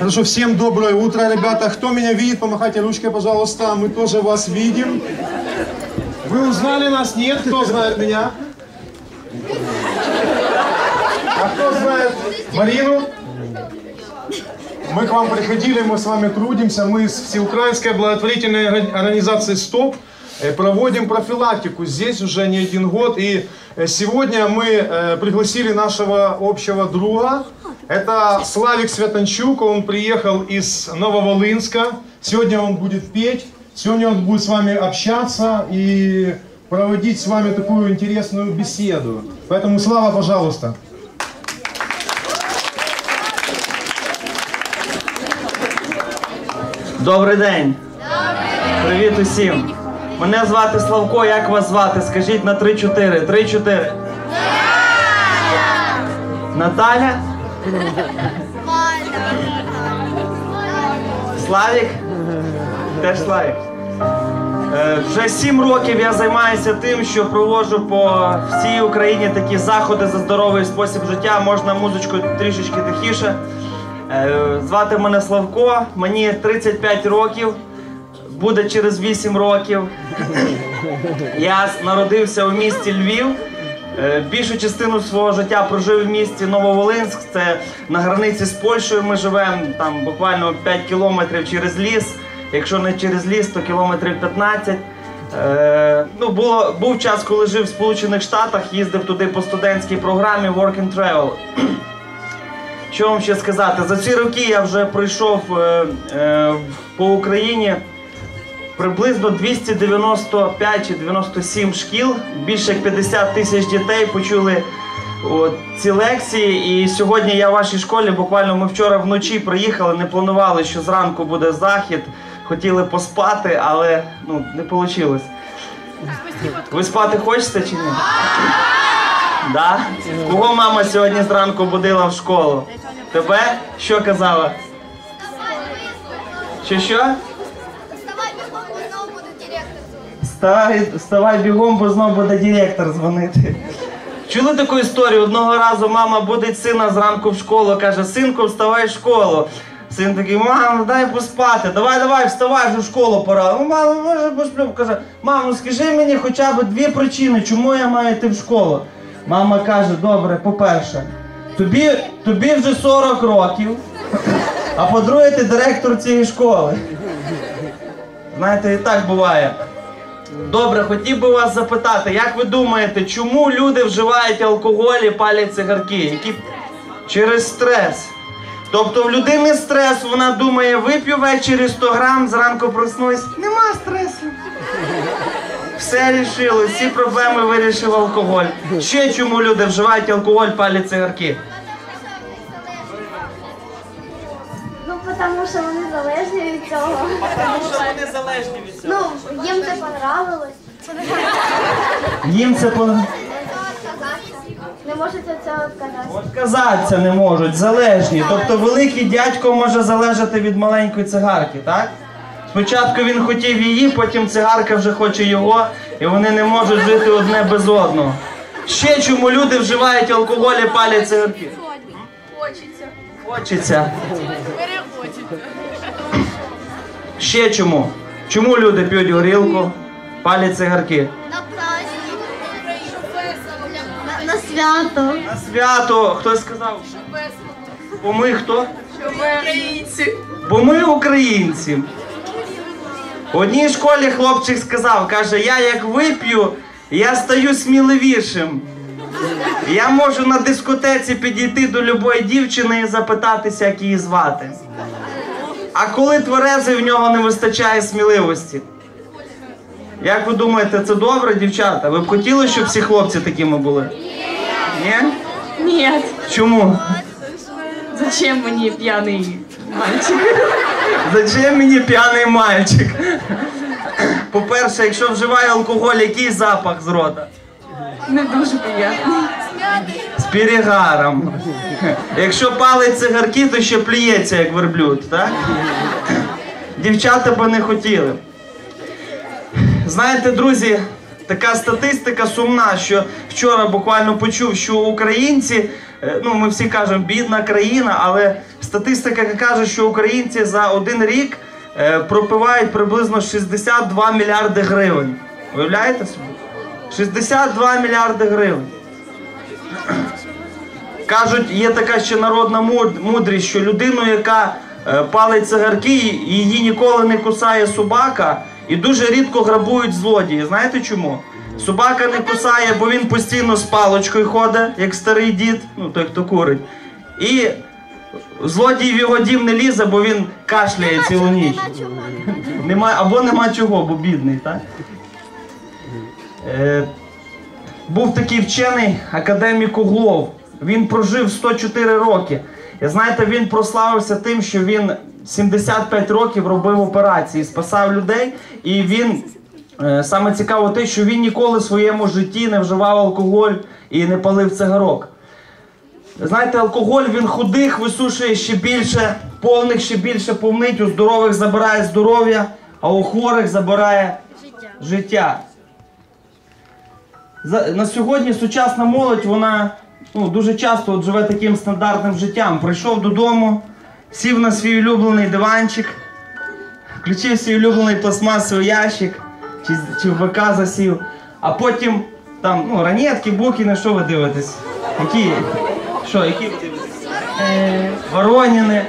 Хорошо, всем доброе утро, ребята. Кто меня видит, помахайте ручкой, пожалуйста. Мы тоже вас видим. Вы узнали нас? Нет? Кто знает меня? А кто знает Марину? Мы к вам приходили, мы с вами трудимся. Мы с Всеукраинской благотворительной орга- организации «Стоп» э, проводим профилактику. Здесь уже не один год. И э, сегодня мы э, пригласили нашего общего друга. Это Славик Святанчук. Он приехал из Нововолынска. Сегодня он будет петь. Сегодня он будет с вами общаться и проводить с вами такую интересную беседу. Поэтому, Слава, пожалуйста. Добрий день. Привіт усім. Мене звати Славко, як вас звати? Скажіть на 3-4. 3-4. Наталя? Славік? Теж Славік. Вже сім років я займаюся тим, що проводжу по всій Україні такі заходи за здоровий спосіб життя. Можна музичку трішечки тихіше. Е, Звати мене Славко, мені 35 років, буде через 8 років. Я народився у місті Львів. Е, Більшу частину свого життя прожив в місті Нововолинськ. Це на границі з Польщею ми живемо, там буквально 5 кілометрів через ліс. Якщо не через ліс, то кілометрів 15. Е, ну, було, був час, коли жив в Сполучених Штатах, їздив туди по студентській програмі Work and Travel. Що вам ще сказати? За ці роки я вже пройшов е, е, по Україні приблизно 295 чи 97 шкіл. Більше як 50 тисяч дітей почули ці лекції. І сьогодні я в вашій школі. Буквально ми вчора вночі приїхали, не планували, що зранку буде захід. Хотіли поспати, але ну, не вийшло. Ви спати хочете чи ні? Да? Кого мама сьогодні зранку будила в школу? Тебе? Що казала? Що що? Вставай, бегом, бо знову буде директор дзвонити. Вставай, вставай бігом, бо знов буде директор дзвонити. Чули таку історію? Одного разу мама будить сина зранку в школу, каже: синку, вставай в школу. Син такий, мамо, дай поспати, давай, давай, вставай вже в школу пора. Ну, мама, може посплю. Каже, мамо, ну скажи мені хоча б дві причини, чому я маю йти в школу. Мама каже, добре, по-перше, тобі, тобі вже 40 років, а по-друге, ти директор цієї школи. Знаєте, і так буває. Добре, хотів би вас запитати, як ви думаєте, чому люди вживають алкоголь і палять цигарки? Які... Через стрес. Тобто в людини стрес, вона думає, вип'ю ввечері 100 грам, зранку проснусь, нема стресу. Все рішило, всі проблеми вирішив алкоголь. Ще чому люди вживають алкоголь, палять цигарки? Тому що вони залежні від цього. Тому що вони залежні від Ну, їм це понравилось. Їм це по... Не можуть від цього відказатися. Отказатися не можуть, залежні. Тобто великий дядько може залежати від маленької цигарки, так? Спочатку він хотів її, потім цигарка вже хоче його, і вони не можуть жити одне без одного. Ще чому люди вживають алкоголь і палять цигарки? Хочеться. Хочеться. Перехочеться. Ще чому? Чому люди п'ють горілку, палять цигарки? На праздник. На, на свято. На свято, хтось сказав, бо ми хто? Українці. Бо ми українці. В одній школі хлопчик сказав, каже, я як вип'ю, я стаю сміливішим. Я можу на дискотеці підійти до любої дівчини і запитатися, як її звати. А коли тверезий, в нього не вистачає сміливості. Як ви думаєте, це добре, дівчата? Ви б хотіли, щоб всі хлопці такими були? Ні? Нет. Чому? Зачем мені п'яний мальчик? Зачем мені п'яний мальчик? По-перше, якщо вживає алкоголь, який запах з рота? Не дуже приємний. З перегаром. Якщо палить цигарки, то ще плюється, як верблюд, так? Дівчата би не хотіли. Знаєте, друзі, така статистика сумна, що вчора буквально почув, що українці, е, ну ми всі кажемо, бідна країна, але статистика каже, що українці за один рік е, пропивають приблизно 62 мільярди гривень. Уявляєте собі? 62 мільярди гривень. Кажуть, є така ще народна мудрість, що людину, яка е, палить цигарки, її ніколи не кусає собака, і дуже рідко грабують злодії. Знаєте чому? Собака не кусає, бо він постійно з палочкою ходить, як старий дід, ну той, хто курить. І злодій в його дім не лізе, бо він кашляє цілу ніч. Нема, або нема чого, бо бідний, так? Е, був такий вчений академік Углов. Він прожив 104 роки. І знаєте, він прославився тим, що він 75 років робив операції, спасав людей. І він е, саме цікаво те, що він ніколи в своєму житті не вживав алкоголь і не палив цигарок. Знаєте, алкоголь він худих висушує ще більше, повних ще більше повнить, у здорових забирає здоров'я, а у хворих забирає життя. За, на сьогодні сучасна молодь, вона ну, дуже часто от живе таким стандартним життям. Прийшов додому, сів на свій улюблений диванчик, включив свій улюблений пластмасовий ящик, чи, чи в БК засів, а потім там, ну, ранетки, буки, на що ви дивитесь? Які? Що, які? Е, Вороніни.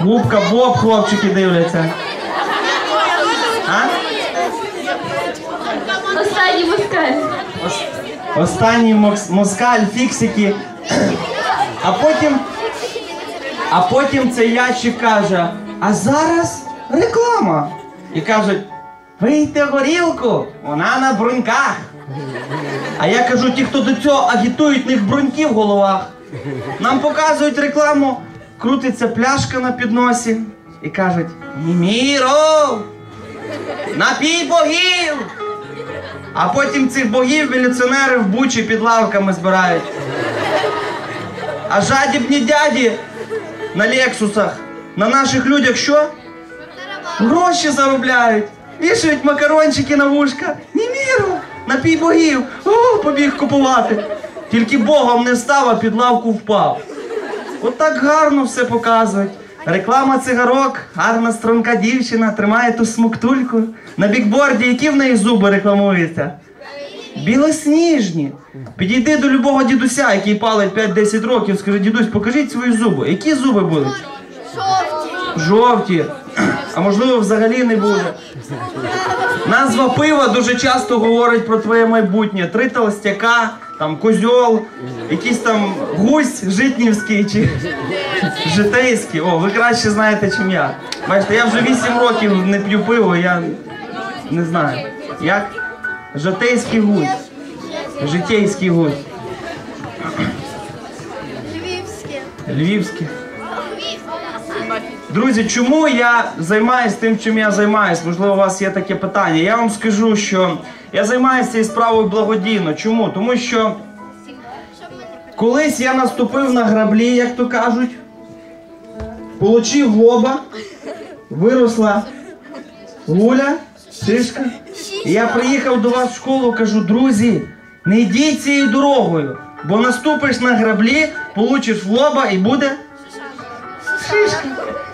Губка Боб, хлопчики дивляться. А? Останній москаль. Останній москаль, фіксики. А потім. А потім цей ящик каже: а зараз реклама. І кажуть: вийте горілку, вона на бруньках. А я кажу, ті, хто до цього агітують, в них бруньки в головах. Нам показують рекламу, крутиться пляшка на підносі і кажуть: Міро! Напій богів! А потім цих богів міліціонери в бучі під лавками збирають. А жадібні дяді на лексусах на наших людях що? Гроші заробляють. Вішають макарончики на вушка. Німіру, напій богів. О, побіг купувати. Тільки богом не став, а під лавку впав. От так гарно все показують. Реклама цигарок, гарна струнка дівчина, тримає ту смуктульку. На бікборді, які в неї зуби рекламуються? Білосніжні. Підійди до любого дідуся, який палить 5-10 років, скажи, дідусь, покажіть свої зуби. Які зуби будуть? Жовті. А можливо, взагалі не буде. Назва пива дуже часто говорить про твоє майбутнє. Три толстяка, там козьол, якийсь там гусь житнівський чи житейський. О, ви краще знаєте, чим я. Бачите, я вже 8 років не п'ю пиво, я не знаю. Як? Житейський гусь. Житейський гусь. Львівське. Львівський. Друзі, чому я займаюся тим, чим я займаюся? Можливо, у вас є таке питання. Я вам скажу, що я займаюся цією справою благодійно. Чому? Тому що колись я наступив на граблі, як то кажуть, получив лоба, виросла гуля, шишка. Я приїхав до вас в школу, кажу, друзі, не йдіть цією дорогою, бо наступиш на граблі, получиш в лоба і буде шишка.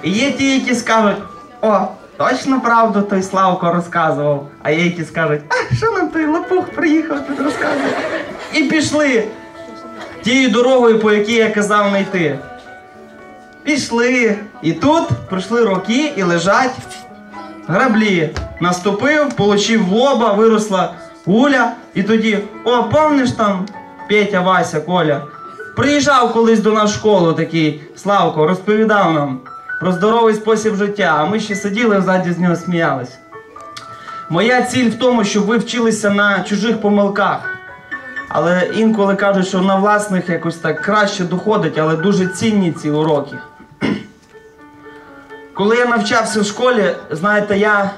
І є ті, які скажуть, о, точно правду той Славко розказував. А є, які скажуть, а що нам той лопух приїхав тут розказує? І пішли тією дорогою, по якій я казав не йти. Пішли. І тут пройшли роки і лежать граблі. Наступив, получив в лоба, виросла гуля, і тоді, о, помниш там Петя, Вася, Коля? Приїжджав колись до нас в школу такий Славко, розповідав нам про здоровий спосіб життя, а ми ще сиділи ззаді з нього сміялись. Моя ціль в тому, щоб ви вчилися на чужих помилках. Але інколи кажуть, що на власних якось так краще доходить, але дуже цінні ці уроки. Коли я навчався в школі, знаєте, я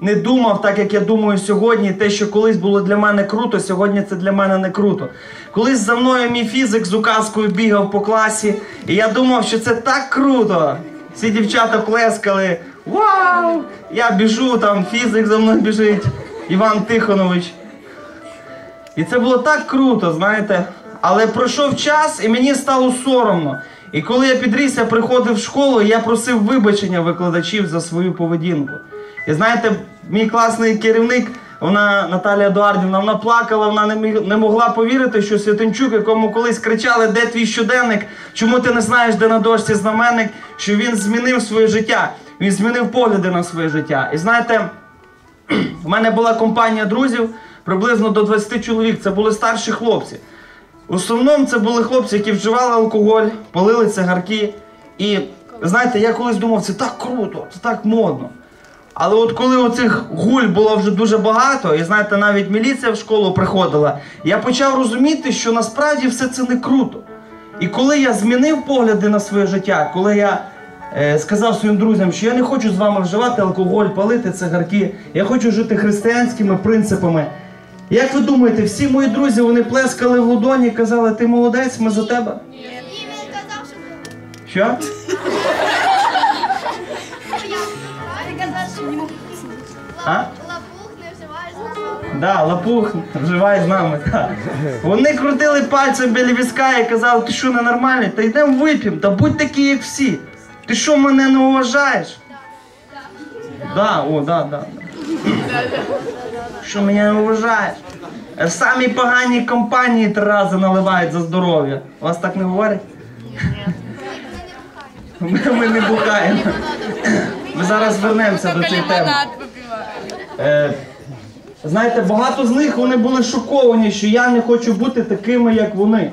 не думав так, як я думаю сьогодні. Те, що колись було для мене круто, сьогодні це для мене не круто. Колись за мною мій фізик з указкою бігав по класі, і я думав, що це так круто. Всі дівчата плескали, Вау! Я біжу, там фізик за мною біжить, Іван Тихонович. І це було так круто, знаєте. Але пройшов час і мені стало соромно. І коли я підріс, я приходив в школу, і я просив вибачення викладачів за свою поведінку. І знаєте, мій класний керівник, вона Наталія Едуардівна, вона плакала, вона не, міг- не могла повірити, що Святинчук, якому колись кричали, де твій щоденник, чому ти не знаєш, де на дошці знаменник, що він змінив своє життя. Він змінив погляди на своє життя. І знаєте, у мене була компанія друзів приблизно до 20 чоловік. Це були старші хлопці. В основному це були хлопці, які вживали алкоголь, палили цигарки. І знаєте, я колись думав, це так круто, це так модно. Але от коли оцих гуль було вже дуже багато, і знаєте, навіть міліція в школу приходила, я почав розуміти, що насправді все це не круто. І коли я змінив погляди на своє життя, коли я е, сказав своїм друзям, що я не хочу з вами вживати алкоголь, палити цигарки, я хочу жити християнськими принципами. Як ви думаєте, всі мої друзі вони плескали в ладоні і казали, ти молодець, ми за тебе? Ні, він казав, що Що? А? лапух не вживаєш з Да, лапух вживай з нами. Вони крутили пальцем біля візка і казали, ти що ненормальний? Та йдемо вип'ємо, та будь такий, як всі. Ти що мене не уважаєш? Да, о, да, да. Що мене не уважаєш? Е, В самій поганій компанії три рази наливають за здоров'я. Вас так не говорять? Ми, ми не бухаємо. Ми зараз вернемося до цієї теми. Е, знаєте, багато з них вони були шоковані, що я не хочу бути такими, як вони.